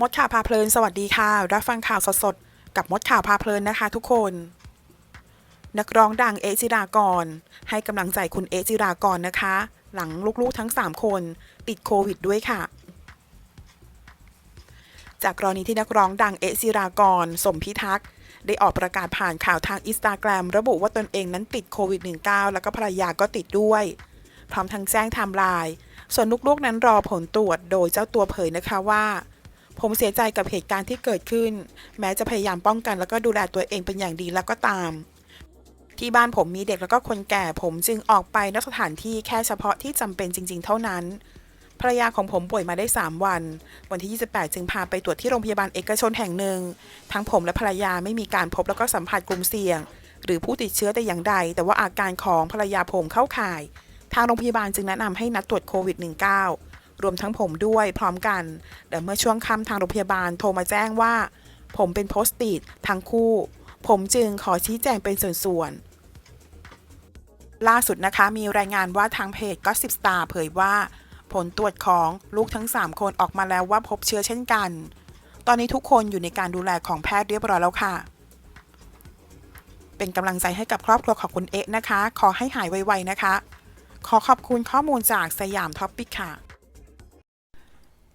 มดข่าวพาเพลินสวัสดีค่ะ รับฟังข่าวสดๆ กับมดข่าวพาเพลินนะคะทุกคน นักร้องดังเอจิรากร ให้กำลังใจคุณเอจิรากรนะคะ หลังลูกๆทั้ง 3 คนติดโควิดด้วยค่ะ จากกรณีที่นักร้องดังเอจิรากร สมพิทักษ์ได้ออกประกาศผ่านข่าวทางอินสตาแกรมระบุว่าตนเองนั้นติดโควิด -19 แล้วก็ภรรยาก็ติดด้วย พร้อมทั้งแจ้งไทม์ไลน์ส่วนลูกๆนั้นรอผลตรวจโดยเจ้าตัวเผยนะคะว่า ผมเสียใจกับเหตุการณ์ที่เกิดขึ้น แม้จะพยายามป้องกัน แล้วก็ดูแลตัวเองเป็นอย่างดีแล้วก็ตาม ที่บ้านผมมีเด็กแล้วก็คนแก่ผมจึงออกไปนอกสถานที่แค่เฉพาะที่จำเป็นจริง ๆ เท่านั้นภรรยาของผมป่วยมาได้ 3 วัน วันที่ 28 จึงพาไปตรวจที่โรงพยาบาลเอกชนแห่งหนึ่ง ทั้งผมและภรรยาไม่มีการพบแล้วก็สัมผัสกลุ่มเสี่ยง หรือผู้ติดเชื้อแต่อย่างใด แต่ว่าอาการของภรรยาผมเข้าข่าย ทางโรงพยาบาลจึงแนะนำให้นัดตรวจโควิด -19 รวมทั้งผมด้วยพร้อมกัน แต่เมื่อช่วงค่ำทางโรงพยาบาลโทรมาแจ้งว่า ผมเป็นโพสต์ติดทั้งคู่ ผมจึงขอชี้แจงเป็นส่วนๆ ล่าสุดนะคะมีรายงานว่าทางเพจ Gossip Star เผยว่า ผลตรวจของลูกทั้ง 3 คนออกมาแล้วว่าพบเชื้อเช่นกัน ตอนนี้ทุกคนอยู่ในการดูแลของแพทย์เรียบร้อยแล้วค่ะเป็นกำลังใจให้กับครอบครัวของคุณเอ๊ะนะคะ ขอให้หายไวๆนะคะ ขอขอบคุณข้อมูลจากสยามท็อปปิกค่ะ